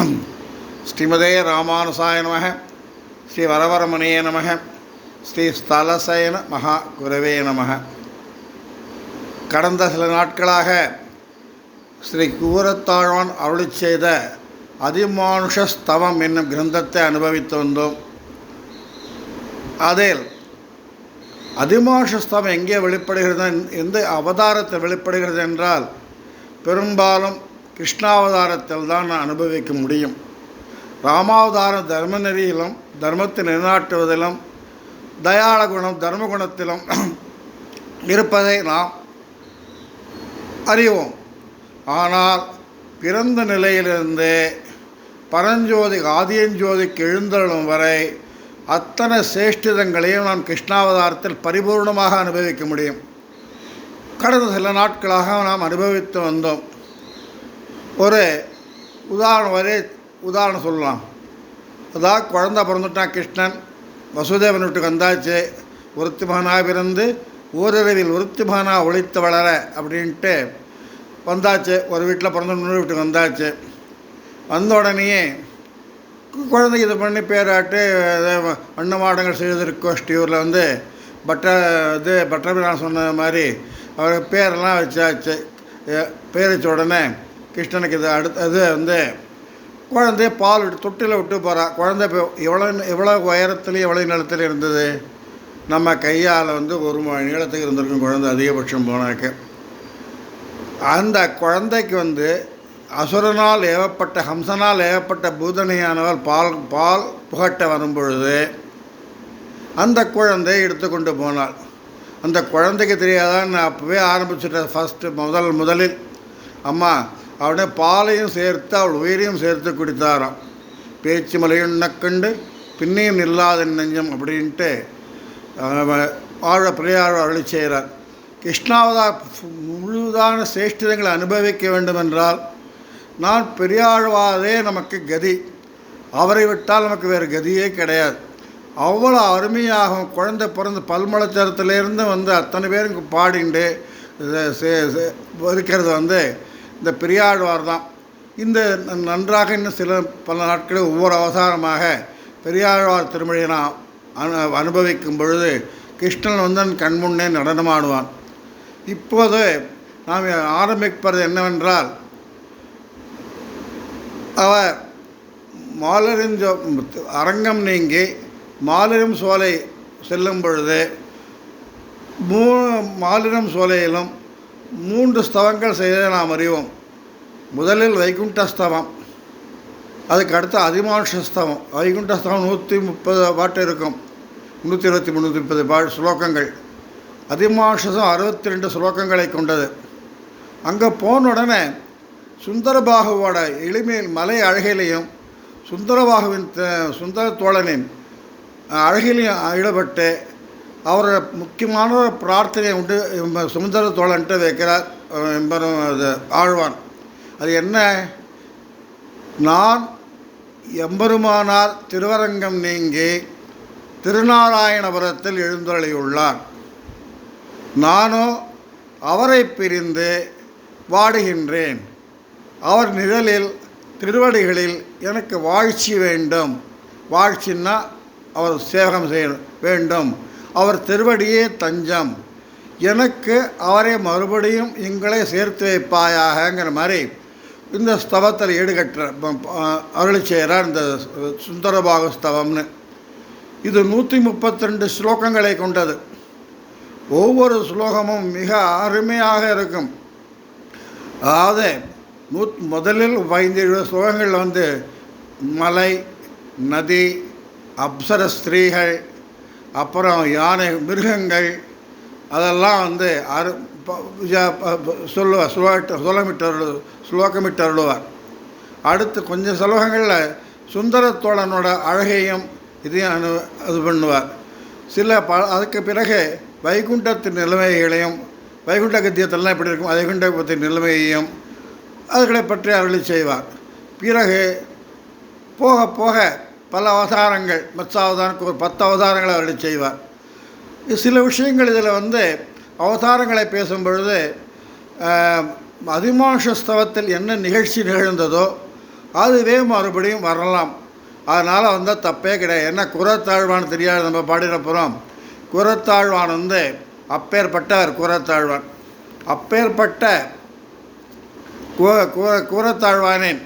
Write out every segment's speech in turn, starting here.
ஸ்ரீமதே ராமானுசாய நமக ஸ்ரீ வரவரமணியே நமக ஸ்ரீ ஸ்தலசயன மகா குரவே நமக. கடந்த சில நாட்களாக ஸ்ரீ குவரத்தாழ்வான் அருளி செய்த அதிமானுஷஸ்தவம் என்னும் கிரந்தத்தை அனுபவித்து வந்தோம். அதில் அதிமானுஷஸ்தவம் எங்கே வெளிப்படுகிறது எந்த அவதாரத்தை வெளிப்படுகிறது என்றால் பெரும்பாலும் கிருஷ்ணாவதாரத்தில் தான் நான் அனுபவிக்க முடியும். ராமாவதாரம் தர்ம நெறியிலும் தர்மத்தை நிலைநாட்டுவதிலும் தயாள குணம் தர்ம குணத்திலும் இருப்பதை நாம் அறிவோம். ஆனால் பிறந்த நிலையிலிருந்து பரஞ்சோதி ஆதியஞ்சோதிக்கு எழுந்தருளும் வரை அத்தனை சேஷ்டிதங்களையும் நாம் கிருஷ்ணாவதாரத்தில் பரிபூர்ணமாக அனுபவிக்க முடியும். கடந்த சில நாட்களாக நாம் அனுபவித்து வந்தோம். ஒரு உதாரணம் வரை உதாரணம் சொல்லலாம். அதாவது குழந்த பிறந்துட்டான் கிருஷ்ணன் வசுதேவன் வீட்டுக்கு வந்தாச்சு ஒருத்தி மகனாக பிறந்து ஓரிரவில் ஒருத்தி மகனாக ஒழித்து வளர அப்படின்ட்டு வந்தாச்சு ஒரு வீட்டில் பிறந்த இன்னொரு வீட்டுக்கு வந்தாச்சு. வந்த உடனேயே குழந்தைக்கு இது பண்ணி பேராட்டு அன்னமாடங்கள் செய்வதற்கோஷ்டியூரில் வந்து பட்ட இது பட்டபிரான் சொன்ன மாதிரி அவர் பேரெல்லாம் வச்சாச்சு. பேர் வச்ச உடனே கிருஷ்ணனுக்கு இது அடுத்தது வந்து குழந்தைய பால் விட்டு தொட்டியில் விட்டு போகிறான் குழந்தை இப்போ எவ்வளோ எவ்வளோ உயரத்துலேயும் எவ்வளோ நிலத்தில் இருந்தது? நம்ம கையால் வந்து ஒரு மணி நீளத்துக்கு இருந்திருக்கும் குழந்தை அதிகபட்சம் போனாக்க அந்த குழந்தைக்கு வந்து அசுரனால் ஏவப்பட்ட ஹம்சனால் ஏவப்பட்ட பூதனையானவர் பால் பால் புகட்ட வரும் பொழுது அந்த குழந்தை எடுத்துக்கொண்டு போனாள். அந்த குழந்தைக்கு தெரியாதான் நான் அப்போவே ஆரம்பிச்சுட்டேன் ஃபஸ்ட்டு முதல் முதலில். அம்மா அவனே பாலையும் சேர்த்து அவள் உயிரையும் சேர்த்து குடித்தாராம் பேச்சு மலையும் நக்கண்டு பின்னையும் நில்லாத நெஞ்சம் அப்படின்ட்டு ஆழ பிரியாழ அருளி செய்கிறார் கிருஷ்ணாவதா முழுதான சேஷ்டிதங்களை அனுபவிக்க வேண்டுமென்றால் நான் பெரியாழ்வாதே நமக்கு கதி அவரை விட்டால் நமக்கு வேறு கதியே கிடையாது அவ்வளோ அருமையாகும் குழந்தை பிறந்த பல்மலச்சரத்துலேருந்து வந்து அத்தனை பேரும் பாடிண்டு இருக்கிறது வந்து இந்த பெரியாழ்வார் தான். இந்த நன்றாக இன்னும் சில பல நாட்களில் ஒவ்வொரு அவதாரமாக பெரியாழ்வார் திருமொழியை நான் அனு அனுபவிக்கும் பொழுது கிருஷ்ணன் வந்து கண்முன்னே நடனமாடுவான். இப்போது நாம் ஆரம்பிப்பது என்னவென்றால் அவர் மாலரிஞ்சோ அரங்கம் நீங்கி மாலிரம் சோலை செல்லும் பொழுது மூ மாலிரம் சோலையிலும் மூன்று ஸ்தவங்கள் செய்ததை நாம் அறிவோம். முதலில் வைகுண்டஸ்தவம் அதுக்கு அடுத்து அதிமானுஷஸ்தவம் வைகுண்டஸ்தவம் நூற்றி முப்பது பாட்டு இருக்கும். முந்நூற்றி இருபத்தி முந்நூற்றி முப்பது பா ஸ்லோகங்கள். அதிமானுஷம் அறுபத்தி ரெண்டு ஸ்லோகங்களை கொண்டது. அங்கே போன உடனே சுந்தரபாகுவோட எளிமையில் மலை அழகிலையும் சுந்தரபாகுவின் சுந்தர தோழனின் அழகிலையும் ஈடுபட்டு அவரோட முக்கியமான ஒரு பிரார்த்தனையை உண்டு. சுந்தர தோழன்ட்டு வைக்கிறார். எம்பரும் அது ஆழ்வான். அது என்ன? நான் எம்பெருமானார் திருவரங்கம் நீங்கி திருநாராயணபுரத்தில் எழுந்தருளியுள்ளார் நானோ அவரை பிரிந்து வாடுகின்றேன். அவர் நிழலில் திருவடிகளில் எனக்கு வாழ்ச்சி வேண்டும். வாழ்ச்சின்னா அவர் சேவகம் செய்ய வேண்டும். அவர் திருவடியே தஞ்சம். எனக்கு அவரை மறுபடியும் எங்களை சேர்த்து வைப்பாயாகங்கிற மாதிரி இந்த ஸ்தவத்தில் ஈடுகட்டுற அருளி செய்கிறார் இந்த சுந்தரபாகு ஸ்தவம்னு. இது நூற்றி முப்பத்தி ரெண்டு ஸ்லோகங்களை கொண்டது. ஒவ்வொரு ஸ்லோகமும் மிக அருமையாக இருக்கும். அதாவது நூ முதலில் பதினைந்து எழுபது வந்து மலை நதி அப்சர ஸ்திரீகள் அப்புறம் யானை மிருகங்கள் அதெல்லாம் வந்து அரு சொல்லுவார் சுலோட்ட சுலமிட்டு ஸ்லோகமிட்டு அருளுவார். அடுத்து கொஞ்சம் சுலோகங்களில் சுந்தரத்தோழனோட அழகையும் இதையும் அனு இது பண்ணுவார். சில ப அதுக்கு பிறகு வைகுண்டத்தின் நிலைமைகளையும் வைகுண்ட கத்தியத்தெல்லாம் எப்படி இருக்கும் வைகுண்டத்தின் நிலைமையையும் அதுகளை பற்றி அருளி செய்வார். பிறகு போக போக பல அவதாரங்கள் மற்ற ஒரு பத்து அவதாரங்களை அவர்கள் செய்வார். சில விஷயங்கள் இதில் வந்து அவதாரங்களை பேசும் பொழுது அதிமானுஷஸ்தவத்தில் என்ன நிகழ்ச்சி நிகழ்ந்ததோ அதுவே மறுபடியும் வரலாம். அதனால் வந்தால் தப்பே கிடையாது. என்ன குரத்தாழ்வான் தெரியாது நம்ம பாடினப்புறம் குரத்தாழ்வான் வந்து அப்பேற்பட்டவர் குரத்தாழ்வான். அப்பேற்பட்ட கூரத்தாழ்வானின்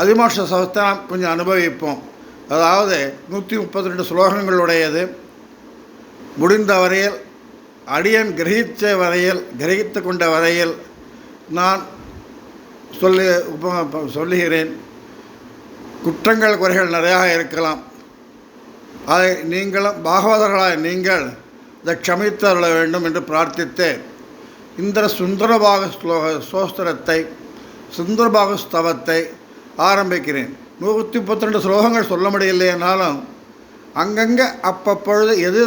அதிமோஷ சவத்தை கொஞ்சம் அனுபவிப்போம். அதாவது நூற்றி முப்பத்தி ரெண்டு ஸ்லோகங்களுடையது. முடிந்த வரையில் அடியன் கிரகித்த வரையில் கிரகித்து கொண்ட வரையில் நான் சொல்லி உப சொல்லுகிறேன். குற்றங்கள் குறைகள் நிறையா இருக்கலாம். அதை நீங்களும் பாகவதர்களாய் நீங்கள் இதை க்ஷமித்தருள வேண்டும் என்று பிரார்த்தித்து இந்த சுந்தரபாக ஸ்லோக சோஸ்திரத்தை சுந்தரபாக ஸ்தவத்தை ஆரம்பிக்கிறேன். நூற்றி முப்பத்தி ஸ்லோகங்கள் சொல்ல முடியலைன்னாலும் அங்கங்கே அப்பப்பொழுது எது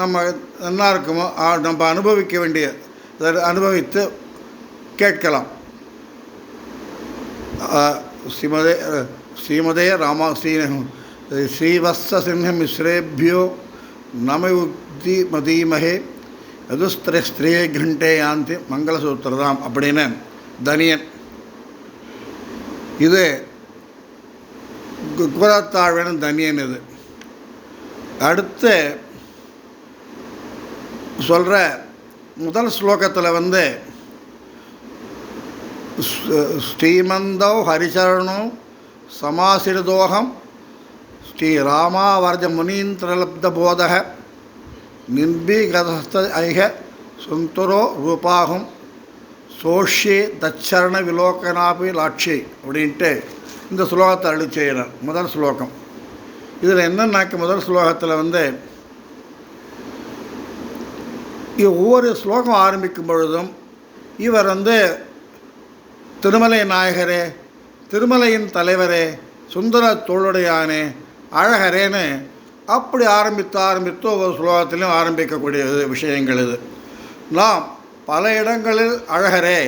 நம்ம நல்லா இருக்குமோ நம்ம அனுபவிக்க வேண்டிய அனுபவித்து கேட்கலாம். ஸ்ரீமதே ஸ்ரீமதே ராமா ஸ்ரீ ஸ்ரீவத்ச சிம்ஹ மிஸ்ரேபியோ நம உக்தி மதீமகே எதுஸ்திர ஸ்திரீ கண்டே யாந்தி மங்களசூத்திரதாம் அப்படின்னு தனியன். இது கு- குலத்தாழ்வன் தனியன் இது அடுத்து சொல்கிற முதல் ஸ்லோகத்தில் வந்து ஸ்- ஸ்ரீமந்தோ ஹரிச்சரணோ சமாசிரிதோகம் ஸ்ரீ ராமாவர்ஜ முனீந்திரலப்த போதக நிர்பீகதஸ்த ஐக சுந்தரோ ரூபாகும் சோஷி தச்சரண விலோகனாபி லாட்சி அப்படின்ட்டு இந்த ஸ்லோகத்தை அருளி செய்கிறார் முதல் ஸ்லோகம் இதில் என்னன்னாக்க முதல் ஸ்லோகத்தில் வந்து ஒவ்வொரு ஸ்லோகம் ஆரம்பிக்கும் பொழுதும் இவர் வந்து திருமலை நாயகரே திருமலையின் தலைவரே சுந்தர தோளுடையானே அழகரேன்னு அப்படி ஆரம்பித்து ஆரம்பித்து ஒவ்வொரு ஸ்லோகத்திலையும் ஆரம்பிக்கக்கூடிய விஷயங்கள் இது. நாம் பல இடங்களில் அழகரே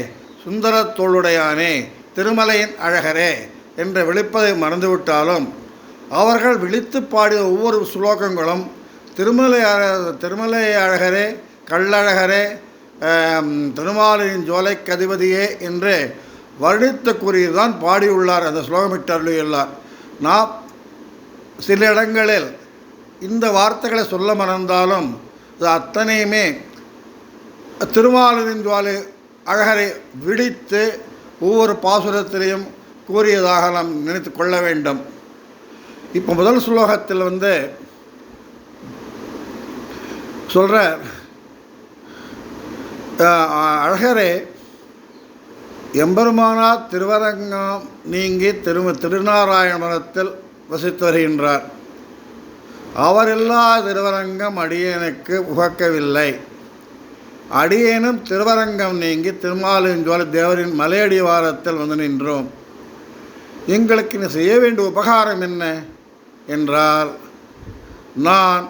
சுந்தர தோளுடையானே திருமலையின் அழகரே என்று விழிப்பதை மறந்துவிட்டாலும் அவர்கள் விழித்து பாடிய ஒவ்வொரு ஸ்லோகங்களும் திருமலை அழ- திருமலை அழகரே கள்ளழகரே திருமாலின் ஜோலை கதிபதியே என்று வர்ணித்த கூறியதுதான் பாடியுள்ளார். அந்த ஸ்லோகமிட்டு நாம் சில இடங்களில் இந்த வார்த்தைகளை சொல்ல மறந்தாலும் இது அத்தனையுமே திருமாலின் ஜுவாலை அழகரை விடித்து ஒவ்வொரு பாசுரத்திலையும் கூறியதாக நாம் நினைத்து கொள்ள வேண்டும். இப்போ முதல் ஸ்லோகத்தில் வந்து சொல்கிற அழகரே எம்பெருமானார் திருவரங்கம் நீங்கி திரு திருநாராயணபுரத்தில் வசித்து வருகின்றார். அவரில்லா திருவரங்கம் அடியேனுக்கு உகக்கவில்லை. அடியேனும் திருவரங்கம் நீங்கி திருமாலின்ஜோல தேவரின் மலையடிவாரத்தில் வந்து நின்றோம். எங்களுக்கு நீ செய்ய வேண்டிய உபகாரம் என்ன? என்றால் நான்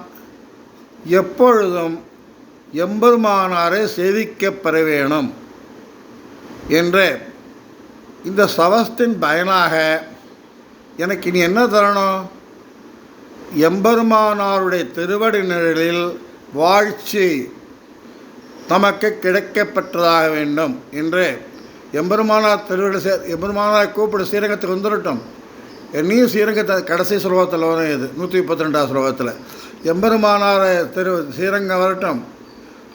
எப்பொழுதும் எம்பெருமானாரை சேவிக்கப்பெற வேணும். என்று இந்த சவஸ்தின் பயனாக எனக்கு இனி என்ன தரணும்? எம்பெருமானாருடைய திருவடி நிழலில் வாழ்ச்சி தமக்கு கிடைக்கப்பெற்றதாக வேண்டும். என்று எம்பெருமானார் தெருவில் சே எம்பெருமானார் கூப்பிடு ஸ்ரீரங்கத்துக்கு வந்துடட்டும் என்னையும் ஸ்ரீரங்கத்தை கடைசி ஸ்லோகத்தில் வரும் இது நூற்றி முப்பத்தி ரெண்டாவது ஸ்லோகத்தில். எம்பெருமானாரை திரு ஸ்ரீரங்கம் வரட்டும்.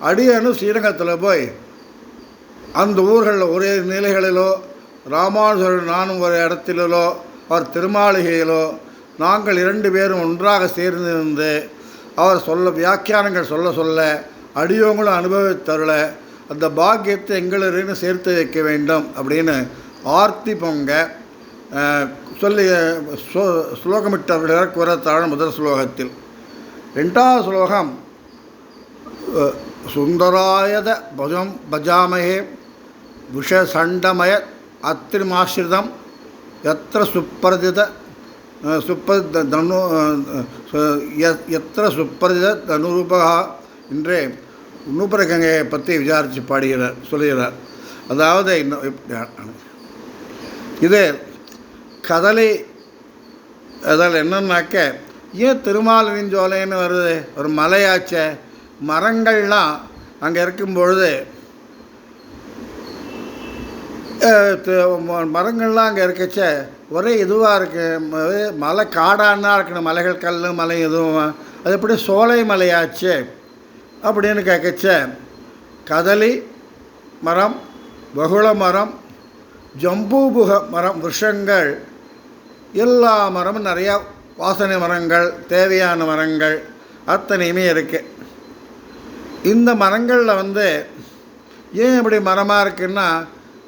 அடியனும் ஸ்ரீரங்கத்தில் போய் அந்த ஊர்களில் ஒரே நிலைகளிலோ ராமானுஜர் நானும் ஒரு இடத்திலோ அவர் திருமாளிகையிலோ நாங்கள் இரண்டு பேரும் ஒன்றாக சேர்ந்திருந்து அவர் சொல்ல வியாக்கியானங்கள் சொல்ல சொல்ல அடியோங்களும் அனுபவித்தருளை அந்த பாக்கியத்தை எங்களருன்னு சேர்த்து வைக்க வேண்டும் அப்படின்னு ஆர்த்தி பொங்க சொல்லி ஸ்லோ ஸ்லோகமிட்டவர்கள் கூறத்தாழ முதல் ஸ்லோகத்தில் ரெண்டாவது ஸ்லோகம் சுந்தராயத பஜம் பஜாமகே விஷசண்டமய அத்திரிமாசிரிதம் எத்திர சுப்பிரதித அஹ், சுப்ப தனு எத்திர சுப்பிரதித தனுரூபகா என்றே நூபரகங்கையை பற்றி விசாரித்து பாடுகிறார் சொல்லுகிறார். அதாவது இன்னும் இது கதலை அதில் என்னன்னாக்க ஏன் திருமாலின் ஜோலைன்னு வருது? ஒரு மலையாச்சே. மரங்கள்லாம் அங்கே இருக்கும் பொழுது மரங்கள்லாம் அங்கே இருக்கச்ச. ஒரே இதுவாக இருக்கு. மலை காடானா இருக்கணும். மலைகள் கல் மலை எதுவும். அது எப்படி? சோலை மலையாச்சு. அப்படின்னு கேட்கச்ச கதலி மரம் பகுள மரம் ஜம்பூபுக மரம் விஷங்கள் எல்லா மரமும் நிறையா வாசனை மரங்கள் தேவையான மரங்கள் அத்தனையுமே இருக்குது இந்த மரங்களில் வந்து ஏன் இப்படி மரமாக இருக்குன்னா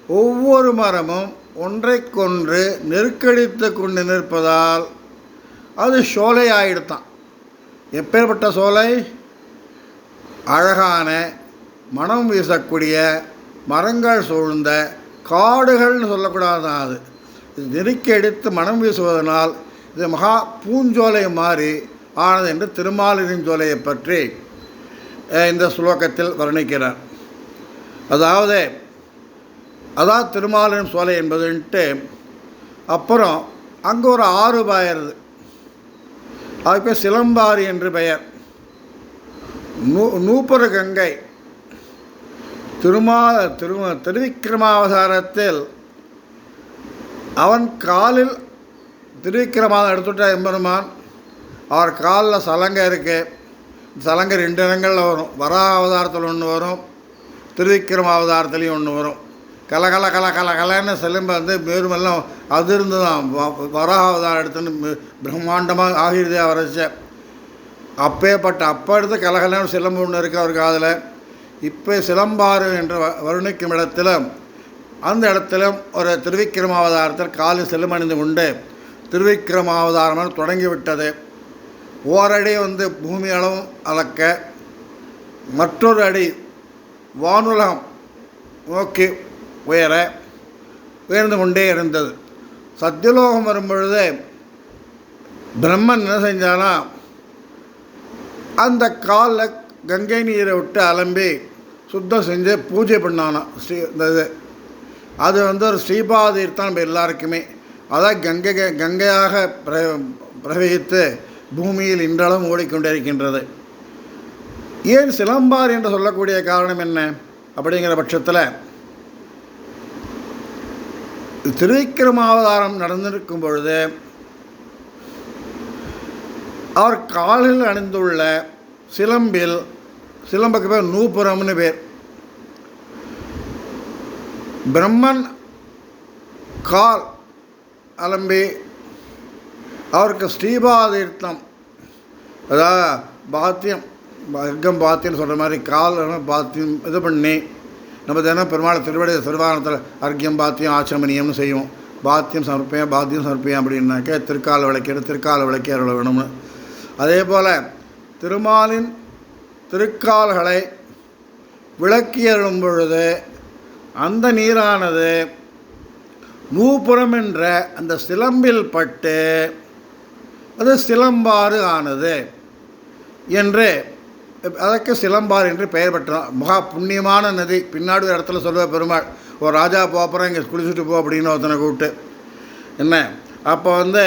ஒவ்வொரு மரமும் ஒன்றைக்கொன்று நெருக்கடித்து கொண்டு நிற்பதால் அது சோலை ஆகிடுத்தான் எப்பேற்பட்ட சோலை? அழகான மனம் வீசக்கூடிய மரங்கள் சூழ்ந்த காடுகள்னு சொல்லக்கூடாதான் அது. இது நெருக்கி எடுத்து மனம் வீசுவதனால் இது மகா பூஞ்சோலை மாறி ஆனது என்று திருமாலின் சோலையை பற்றி இந்த ஸ்லோகத்தில் வர்ணிக்கிறார். அதாவது அதான் திருமாலின் சோலை என்பதுன்ட்டு அப்புறம் அங்கே ஒரு ஆறு பாயிருது அதுக்கு சிலம்பாரி என்று பெயர். நூ நூப்பர கங்கை. திருமா திரு திருவிக்கிரமாவதாரத்தில் அவன் காலில் திருவிக்கிரமாவதாரம் எடுத்துட்டா எம்பெருமான். அவர் காலில் சலங்கை இருக்குது சலங்கை ரெண்டு இடங்களில் வரும். வரா அவதாரத்தில் ஒன்று வரும். திருவிக்கிரம அவதாரத்துலேயும் ஒன்று வரும். கல கல கல கல கலன்னு சிலம்பு வந்து மேருமெல்லாம் அதிர்ந்து தான் வரா வராக அவதாரம் எடுத்துன்னு பிரம்மாண்டமாக ஆகிருதே அவரச்ச அப்பேற்பட்ட அப்போ எடுத்து கலகலன்னு சிலம்பு ஒன்று இருக்குது அவர் காதில். இப்போ சிலம்பாறு என்று வ- வருணிக்கும் இடத்துல அந்த இடத்துல ஒரு திருவிக்கிரமாவதாரத்தில் காலில் செல்லுமணிந்து கொண்டு திருவிக்கிரமாவதாரம் தொடங்கிவிட்டது. ஓரடி வந்து பூமி அளவும் அளக்க மற்றொரு அடி வானுலகம் நோக்கி உயர உயர்ந்து கொண்டே இருந்தது. சத்தியலோகம் வரும்பொழுது பிரம்மன் என்ன செஞ்சானா அந்த காலில் கங்கை நீரை விட்டு அலம்பி சுத்தம் செஞ்சு பூஜை பண்ணானான் ஸ்ரீ இந்த இது. அது வந்து ஒரு ஸ்ரீபாதீர்த்தம் நம்ம எல்லாருக்குமே. அதான் கங்கை கங்கையாக பிர பிரவகித்து பூமியில் இன்றளவும் ஓடிக்கொண்டிருக்கின்றது. ஏன் சிலம்பார் என்று சொல்லக்கூடிய காரணம் என்ன? அப்படிங்கிற பட்சத்தில் திருவிக்கிரமாவதாரம் நடந்திருக்கும் பொழுது அவர் காலில் அணிந்துள்ள சிலம்பில் சிலம்புக்கு பேர் நூபுரம்னு பேர். பிரம்மன் கால் அலம்பி அவருக்கு ஸ்ரீபாதீர்த்தம் அதாவது பாத்தியம் வர்க்கம் பாத்தியம்னு சொல்கிற மாதிரி கால் பாத்தியம் இது பண்ணி நம்ம தினம் பெருமாள் திருவடி சிறுவானத்தில் அர்க்கியம் பாத்தியம் ஆச்சமணியம்னு செய்வோம். பாத்தியம் சமர்ப்பேன் பாத்தியம் சமர்ப்பேன் அப்படின்னாக்க திருக்கால விளக்கேடு திருக்கால விளக்கேற வேணும்னு. அதே போல் திருமாலின் திருக்கால்களை விளக்கி பொழுது அந்த நீரானது நூபுறம் என்ற அந்த சிலம்பில் பட்டு அது சிலம்பாறு ஆனது என்று அதற்கு சிலம்பாறு என்று பெயர் பெற்றான் மகா புண்ணியமான நதி. பின்னாடி ஒரு இடத்துல சொல்லுவ பெருமாள் ஒரு ராஜா போப்புறம் இங்கே குளிச்சுட்டு போ அப்படின்னு ஒருத்தனை கூப்பிட்டு. என்ன? அப்போ வந்து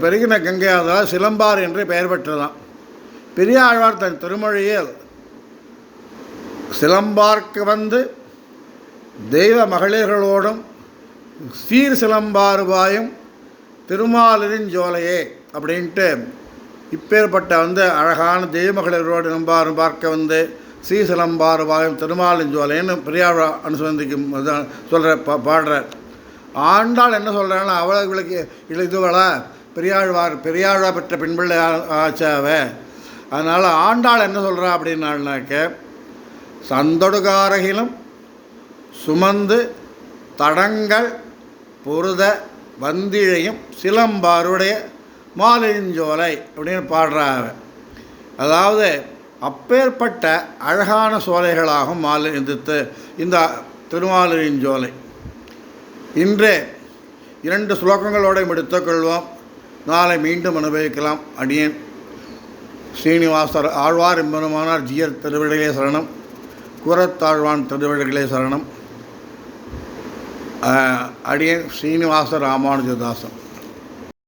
பெருகின கங்கையாதால் சிலம்பார் என்று பெயர் பெற்றதான் பெரிய ஆழ்வார் தன் திருமொழியில் சிலம்பார்க்கு வந்து தெய்வ மகளிர்களோடும் சீர் சிலம்பாறுபாயும் திருமாலின் ஜோலையே அப்படின்ட்டு இப்பேற்பட்ட வந்து அழகான தெய்வ மகளிரோடு நம்பாரும் பார்க்க வந்து ஸ்ரீ சிலம்பாறுபாயும் திருமாலின் ஜோலைன்னு அனுசந்திக்கும் சொல்கிற பா பாடுறார் ஆண்டாள் என்ன சொல்கிறாங்கன்னா அவளுக்கு இல்லை இதுவளா பெரியாழ்வார் பெரியாழ்வா பெற்ற பின்பிள்ளை ஆச்சாவ அதனால் ஆண்டாள் என்ன சொல்கிறா அப்படின்னாக்க சந்தொடுகாரகிலும் சுமந்து தடங்கள் பொருத வந்திழையும் சிலம்பாருடைய மாலிஞ்சோலை அப்படின்னு பாடுறாங்க அதாவது அப்பேற்பட்ட அழகான சோலைகளாகும் மாலி இந்த இந்த திருமாலிஞ்சோலை இன்றே இரண்டு ஸ்லோகங்களோடு முடித்துக்கொள்வோம். நாளை மீண்டும் அனுபவிக்கலாம். அடியேன். ஸ்ரீனிவாசர் ஆழ்வார் எம்பெருமானார் ஜியர் திருவிடைகளே சரணம். குரத்தாழ்வான் திருவிடைகளே சரணம். அடியேன் ஸ்ரீனிவாச ராமானுஜதாசன்.